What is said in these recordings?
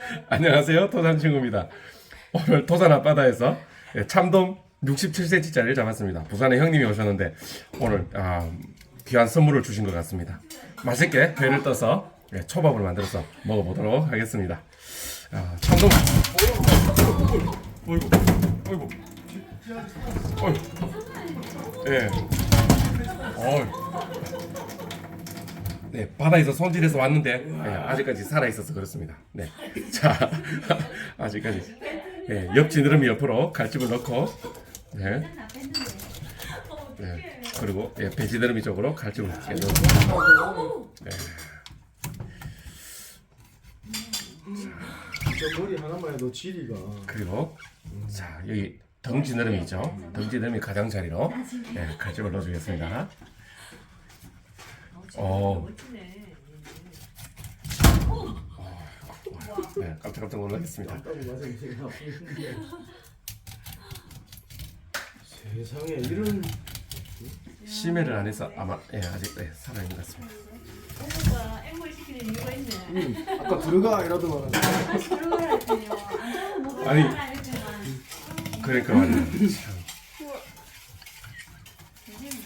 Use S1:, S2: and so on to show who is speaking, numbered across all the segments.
S1: 안녕하세요. 토산 친구입니다. 오늘 토산 앞바다에서 예, 참돔 67cm짜리를 잡았습니다. 부산에 형님이 오셨는데 오늘 아, 귀한 선물을 주신 것 같습니다. 맛있게 회를 떠서 예, 초밥을 만들어서 먹어보도록 하겠습니다. 아, 참돔. 어이구, 어이구, 어이구. 예. 어이. 네, 바다에서 손질해서 왔는데 예, 아직까지 살아 있어서 그렇습니다. 네, 자 아직까지 예, 옆 지 느러미 옆으로 갈집을 넣고 네, 네 그리고 예, 배 지 느러미 쪽으로 갈집을 이렇게 넣고 네,
S2: 저 머리 하나만 해도 지리가
S1: 그리고 자 여기 등 지느러미죠. 등 지느러미 가장 자리로 예, 갈집을 넣어주겠습니다. 어. 네, 깜짝깜짝 놀라겠습니다.
S2: 세상에 이런
S1: 심해를 안 해서 아마 예, 아직 네, 살아 있는 것 같습니다.
S3: 시키는 이유가 있네.
S2: 음, 아까 들어가 이러더만
S3: 다시 들어가라 했더니요. 안 들어가면 못
S1: 아니.
S3: 들어가라 했더니만.
S1: 그러니까 말이야. 참.
S3: 선생님은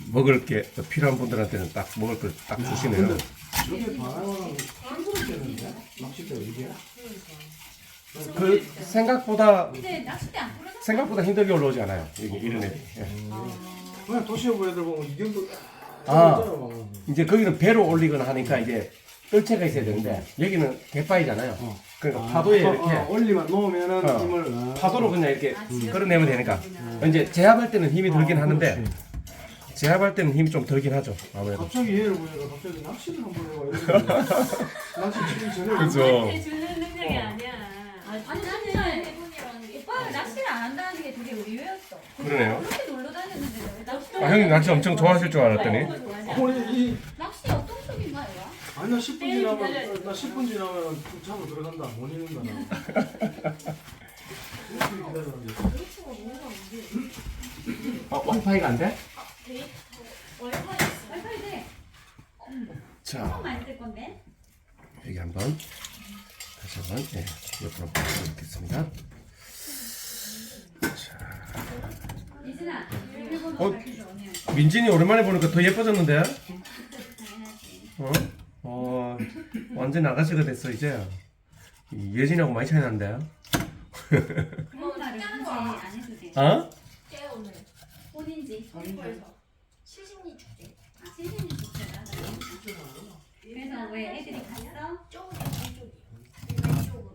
S3: 안
S1: 먹을 게 필요한 분들한테는 딱 먹을 걸 딱 주시네요.
S2: 저게 바나나랑 깜짝이야 낚싯대 이게
S1: 그 생각보다
S3: 근데 낚싯대 안
S1: 생각보다 힘들게 올라오지 않아요. 이게 이런 애들. 예.
S2: 그냥 도시오브 애들 보면 이 정도
S1: 아.
S2: 막.
S1: 이제 거기는 배로 올리거나 하니까 이제 뜰채가 있어야 되는데 여기는 갯바위잖아요. 그러니까 파도에
S2: 어,
S1: 이렇게
S2: 어, 올리만 놓으면은
S1: 어.
S2: 힘을 아.
S1: 파도로 그냥 이렇게
S3: 아, 지금
S1: 끌어내면 되니까. 이제 제압할 때는 힘이 들긴
S2: 어,
S1: 하는데
S2: 그렇지.
S1: 제압할 때는 힘이 좀 들긴 하죠. 아무래도.
S2: 갑자기 얘를 보니까 갑자기 낚시를 한번 해봐 낚시 치기 전에
S1: 그죠.
S3: 나한테 주는 능력이 아니야.
S4: 아니 나는
S3: 해본이라는 게
S4: 오빠가 낚시를 안 한다는 게 되게 의외였어.
S1: 그러네요.
S4: 그렇게 놀러 다녔는데 왜 낚시?
S1: 아, 형님 낚시 엄청 좋아하실 줄 알았더니.
S2: 아니 이
S4: 낚시 어떤 속인 거야?
S2: 아니 나 10분
S3: 때리기
S2: 지나면 나 10분 지나면 잠으로 들어간다 못 잊는다 나 이렇게 기다렸는데
S1: 어, 와이파이가 안 돼?
S4: 와이파이 돼.
S1: 자,
S4: 건데.
S1: 여기 한번 다시 한번 예, 옆으로 보여드리겠습니다.
S4: 이진아, 일본
S1: 어?
S4: 가르쳐.
S1: 민진이 오랜만에 보니까 더 예뻐졌는데?
S4: 당연하지.
S1: 어? 어, 완전 아가씨가 됐어 이제. 이 예진이하고 많이 차이 난대.
S4: 그런 말을 굳이 안 해도 돼.
S1: 어?
S5: 깨 오늘
S4: 혼인지.
S5: 서울에서 시신이 축제
S4: 아, 시즌이 좋잖아. 그래서 왜 애들이 갔어?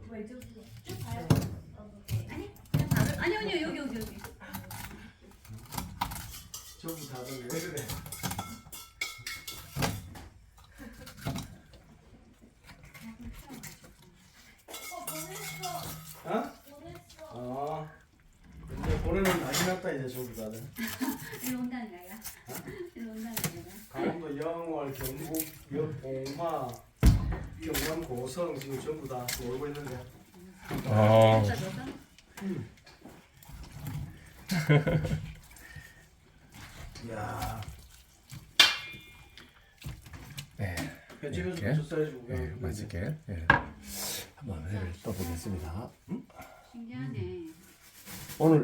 S5: 왼쪽으로 쭉 가요.
S4: 아니, 그냥 바로. 아니, 아니, 여기, 여기, 여기.
S2: 전부 다들 왜 그래
S5: 어 보냈어
S2: 어?
S5: 보냈어.
S2: 아 이제 보내는 난리 났다 이제 전부 다들
S4: 일로 온다는 거야. 일로 온다는 거야.
S2: 강원도 영월 경북 역봉화 고성 지금 전부 다 놀고 있는데
S1: 어.
S4: 진짜 너가?
S2: 이야
S1: 네, 이렇게.
S2: 줬어야지
S1: 예, 맛있게 예. 한번 회를 떠보겠습니다. 음?
S4: 신기하네.
S1: 오늘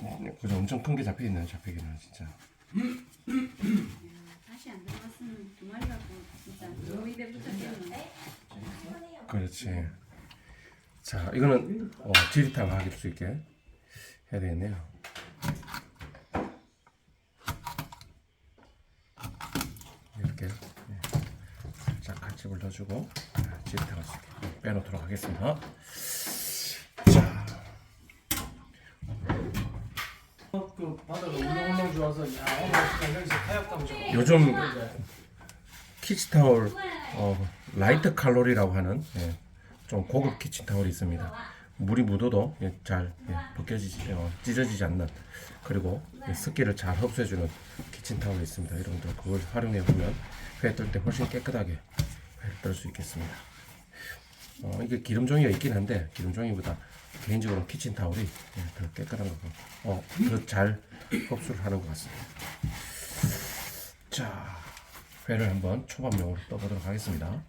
S1: 어, 그죠 엄청 큰 게 잡혀 있네요. 잡히기는 진짜.
S4: 다시 안 들어갔으면 두 마리 갖고 진짜 붙었겠는데.
S5: 편해요.
S1: 그렇지. 자, 이거는 어, 지리탕 하길 수 있게 해야 되겠네요. 이렇게 예, 살짝 칼집을 넣어주고 예, 지리탕 할수 있게 빼놓도록 하겠습니다. 자,
S2: 그 바다가 울렁울렁 좋아서 야 오늘 여기서 카약 타면 좋아
S1: 요즘 키치타올 어, 라이트 칼로리라고 하는 예, 좀 고급 키친타올이 있습니다. 물이 묻어도 예, 잘 예, 벗겨지지 어, 찢어지지 않는 그리고 예, 습기를 잘 흡수해주는 키친타올이 있습니다. 여러분들 그걸 활용해 보면 회 뜰 때 훨씬 깨끗하게 회를 뜰 수 있겠습니다. 어, 이게 기름종이가 있긴 한데 기름종이보다 개인적으로 키친타올이 예, 더 깨끗한 것 같고 어, 더 잘 흡수를 하는 것 같습니다. 자, 회를 한번 초밥용으로 떠보도록 하겠습니다.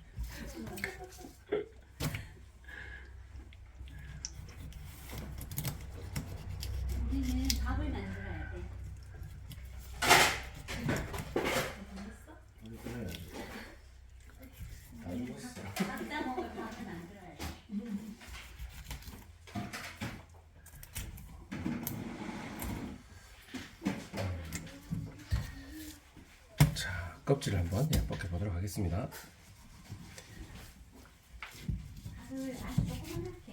S1: 껍질을 한번 예, 벗겨보도록 하겠습니다.
S4: 밥을 아주 조그맣게.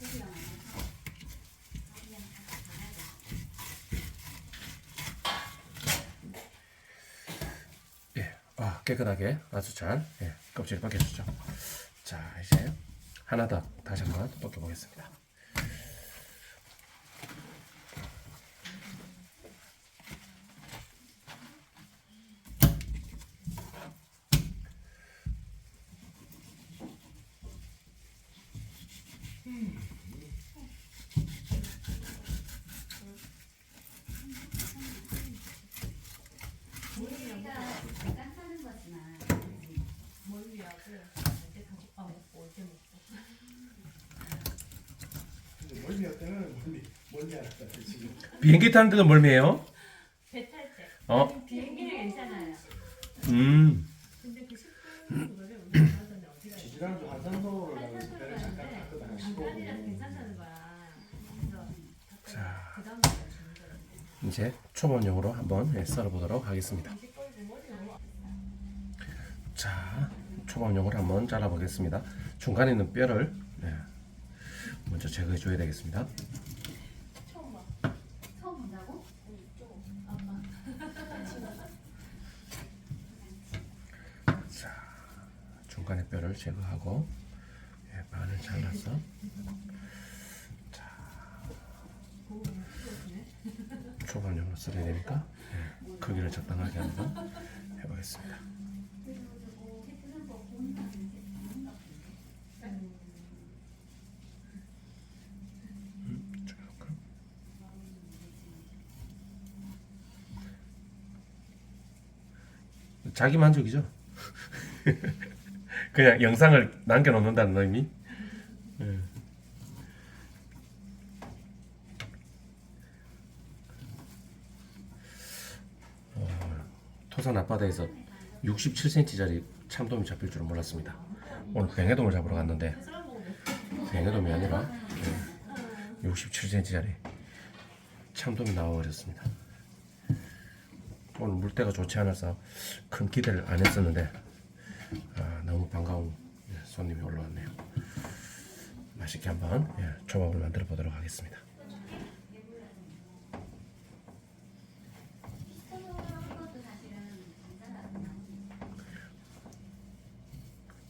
S4: 고기가 많아서 밥이랑 같이 갈아야 돼.
S1: 예, 아, 깨끗하게 아주 잘 예, 껍질을 벗겨주죠. 자, 이제 하나 더 다시 한번 벗겨보겠습니다.
S4: 우리가 잠깐 사는 거지만
S2: 근데 멀미 지금.
S1: 비행기 타는 데도 멀미해요?
S3: 배 탈 때.
S1: 어?
S3: 비행기는 괜찮아요.
S1: 음.
S3: 근데 그 10분 그거를 우리가 가서는 어디가?
S2: 지난주 한산도를 가면서 배를 잠깐
S3: 가는데
S2: 탔거든 한
S3: 중간이라
S2: 15분.
S3: 괜찮다는 거야. 그래서
S1: 자.
S3: 그 다음 날 주는 거야.
S1: 이제 초밥용으로 한번 예, 썰어보도록 하겠습니다. 자, 초밥용으로 한번 잘라보겠습니다. 중간에 있는 뼈를 예, 먼저 제거해 줘야 되겠습니다.
S5: 처음 봐.
S4: 처음 본다고?
S1: 자, 뼈를 제거하고 예, 반을 잘라서 자, 초밥용으로 썰어야 되니까 예, 크기를 적당하게 한번 해보겠습니다. 음. 자기 만족이죠. 그냥 영상을 남겨놓는다는 의미. 예. 어, 토산 앞바다에서 67cm짜리 참돔이 잡힐 줄은 몰랐습니다. 오늘 뱅에돔을 잡으러 갔는데 뱅에돔이 아니라 67cm짜리 참돔이 나와버렸습니다. 오늘 물때가 좋지 않아서 큰 기대를 안 했었는데 반가운 예, 손님이 올라왔네요. 맛있게 한번 예, 초밥을 만들어 보도록 하겠습니다.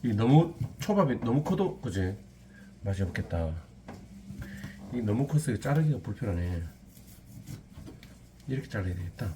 S1: 이 너무 초밥이 너무 커도 그지 맛이 없겠다. 이 너무 커서 자르기가 불편하네. 이렇게 잘라야 되겠다.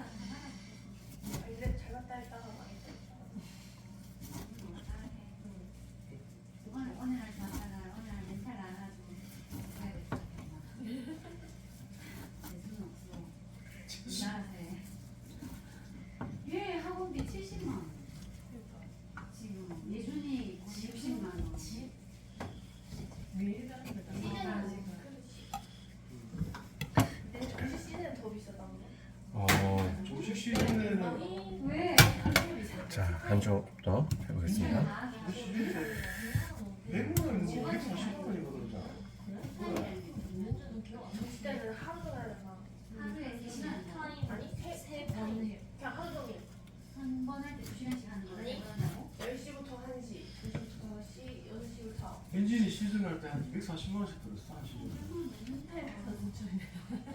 S5: 부터 5시, 6시부터.
S2: 엔진이 시즌 할때한 240만 원씩 들었어 한 시즌.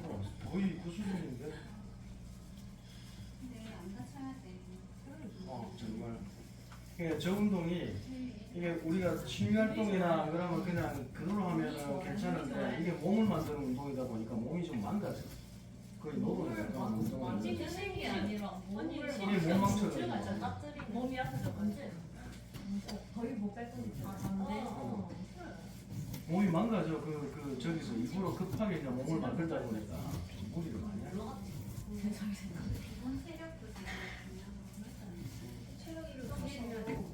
S2: 어, 거의 그 수준인데.
S4: 근데 안 다쳐야 돼.
S2: 어 정말. 이게 저 운동이 이게 우리가 취미 활동이나 그러면 그냥 그걸로 하면은 괜찮은데 이게 몸을 만드는 운동이다 보니까 몸이 좀 망가져. 거의 노동이 약간 운동을.
S3: 진짜 생기 아니라 몸을
S2: 이게 몸 망쳐가지고.
S3: 몸이 아프죠 언제? 거의 못뺄 거니까 안돼
S2: 몸이 망가져. 그, 그 저기서 일부러 급하게 그냥 몸을 만들다 보니까 무리를 많이 해.
S4: 기본 체력도 되거든요.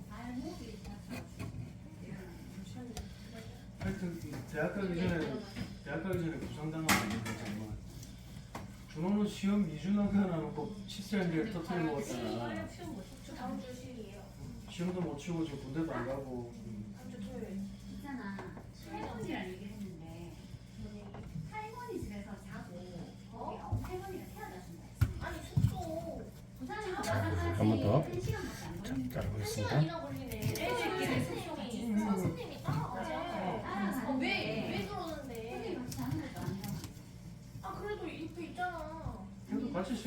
S4: 발목이 있어서
S2: 하여튼 이 대학 가기 전에 대학 가기 전에 안 된다 정말. 준호는 시험 2주 남겨놓고 뭐 치수한데 터트려 먹었잖아.
S5: 다음 주 실이에요.
S2: 시험도 못 치고 지금 군대도 안 가고. 음.
S5: 다음 주 토요일.
S4: 있잖아. 할머니랑 얘기를 했는데 할머니 집에서 자고 거기 어? 할머니가.
S5: 아니 숙소.
S4: 부산에서
S1: 한번 더.
S4: 한 시간밖에 안.
S1: 자르고
S5: 한 있습니다리네. 애들끼리 숙소이 선생님이 따라가자.
S4: 따라가는데
S5: 어, 왜, 왜
S4: 선생님
S5: 그러는데?
S4: 같이 자는 것도 아니잖아.
S5: 아, 그래도 옆에 있잖아.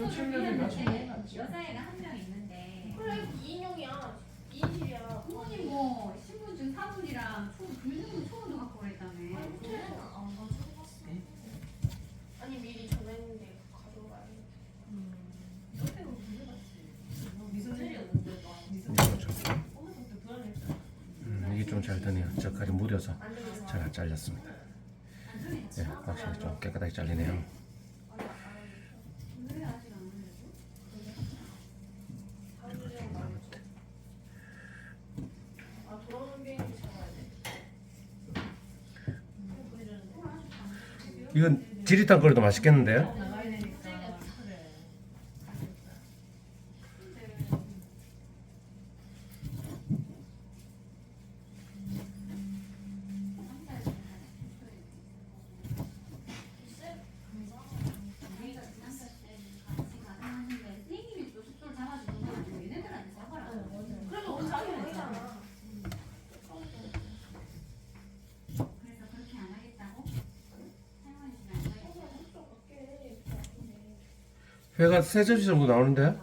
S2: 애들 같이
S4: 근데
S2: 먹어야지.
S4: 여자애가 한 명 있는데
S5: 그래, 2인용이야. 2인실이야.
S4: 부모님 뭐 신분증 사본이랑 초 불능은 초본도 갖고 그랬다며.
S5: 아니, 호텔은 안 가지고 갔어. 아니, 미리 전화했는데 가져가야
S1: 이거 좀,
S3: 오늘부터 불안했잖아
S1: 음, 이게 좀 잘 되네요. 저까지
S5: 되겠어.
S1: 잘안 잘렸습니다. 예, 확실히 좀 깨끗하게 잘리네요.
S4: 왜 아직 안 올려줘?
S5: 다음 주에 말해줘. 아, 돌아오는 비행기 잡아야 돼. 그거 보내주는데.
S4: 오늘 아직 안 올려줘.
S1: 이건 지리탕 끓여도 맛있겠는데요?
S3: 나가야 되니까 그래
S5: 글쎄,
S4: 우리가 지난달 때 같이 가자는데 선생님이 또 숙소를 잡아주는 거 아니고 얘네들한테 잡아라.
S5: 그래도 우리 자기 아니잖아.
S4: 그래서 그렇게 안 하겠다고? 할머니 집에 안 가겠다고?
S5: 그냥 숙소 밖에 바쁜데.
S1: 회가 세 접시 정도 나오는데?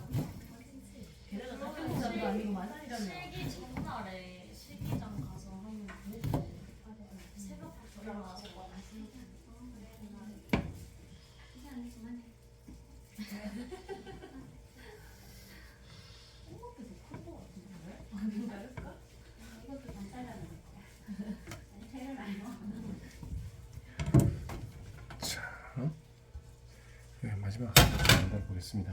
S3: 게다가 같은 사람도 아니고 마산이라며
S5: 실기 전날에 실기장 가서 한번 보고 새벽부터 일어나서
S4: 시간 그만해. 이것도 좀 잘라놓을 거야. 회를 안 먹어.
S1: 자, 예, 마지막 한번 보겠습니다.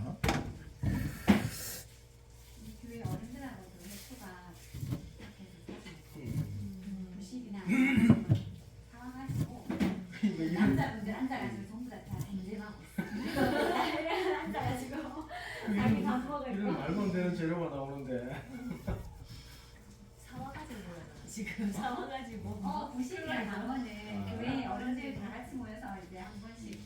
S4: 우리 교회 어른들하고도 회초가 이렇게 해서 부식이나 사와가지고
S2: 이거 이름
S4: 남자분들 앉아가지고 전부 다다 전쟁하고 있어. 앉아가지고 자기 밥 먹을
S2: 이런
S4: 거.
S2: 말도 안 되는 재료가 나오는데.
S3: 사와가지고 보여요 지금 사와가지고
S4: 어 부식이랑 강원은
S2: 아.
S4: 교회 어른들 다 같이 모여서 이제 한 번씩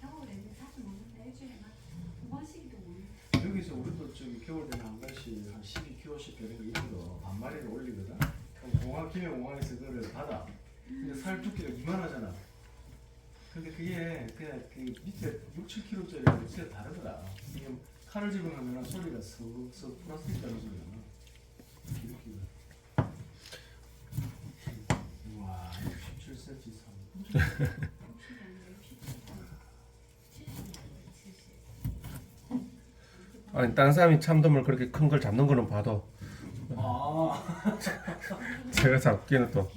S4: 겨울에 이제 자주 먹는다 일주일에 막두 번씩도 먹는.
S2: 여기서 우리도 저기 겨울 되면 한 번씩 한 12kg씩 되는 거 입고 반마리를 올리거든. 김해 공항에서 그거를 받아. 근데 살 두께가 이만하잖아. 근데 그게 그냥 그 밑에 6, 7kg짜리가 진짜 다르더라. 이게 칼을 집어넣으면 소리가 쓱쓱 플라스틱 나. 기름기가. 와, 67cm 상.
S1: 아니 다른 사람이 참돔을 그렇게 큰 걸 잡는 거는 봐도
S2: 아,
S1: 제가 잡기에는 또.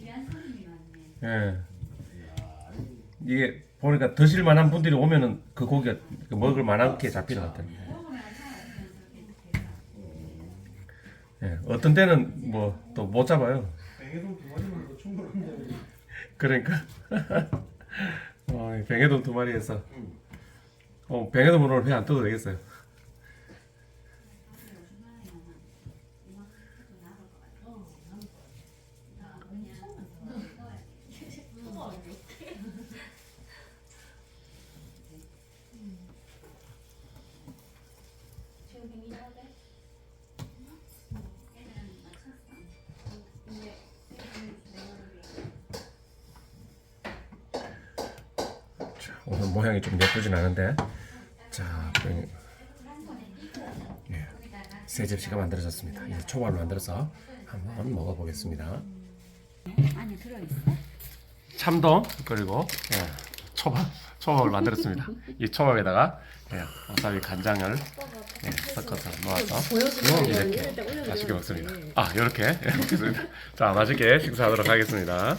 S1: 예. 이게 보니까 드실 만한 분들이 오면은 그 고기가 먹을 만하게 잡히는 것 같아요. 예. 어떤 때는 뭐 또 못 잡아요.
S2: 뱅에도 두 마리면 뭐 충분한데.
S1: 그러니까 어, 뱅에돔 두 마리에서
S2: 응.
S1: 어, 뱅에돔은 오늘 배안 떠도 되겠어요. 모양이 좀 예쁘진 않은데 자, 뱅- 예. 세 접시가 만들어졌습니다. 이제 초밥을 만들어서 한번 먹어보겠습니다.
S4: 안에 들어있어?
S1: 참돔 그리고 예, 초밥 초밥을 만들었습니다. 이 초밥에다가 예, 와사비 간장을 예, 섞어서 넣어서 이렇게 맛있게 먹습니다. 아 이렇게 예, 먹겠습니다. 자 맛있게 식사하도록 하겠습니다.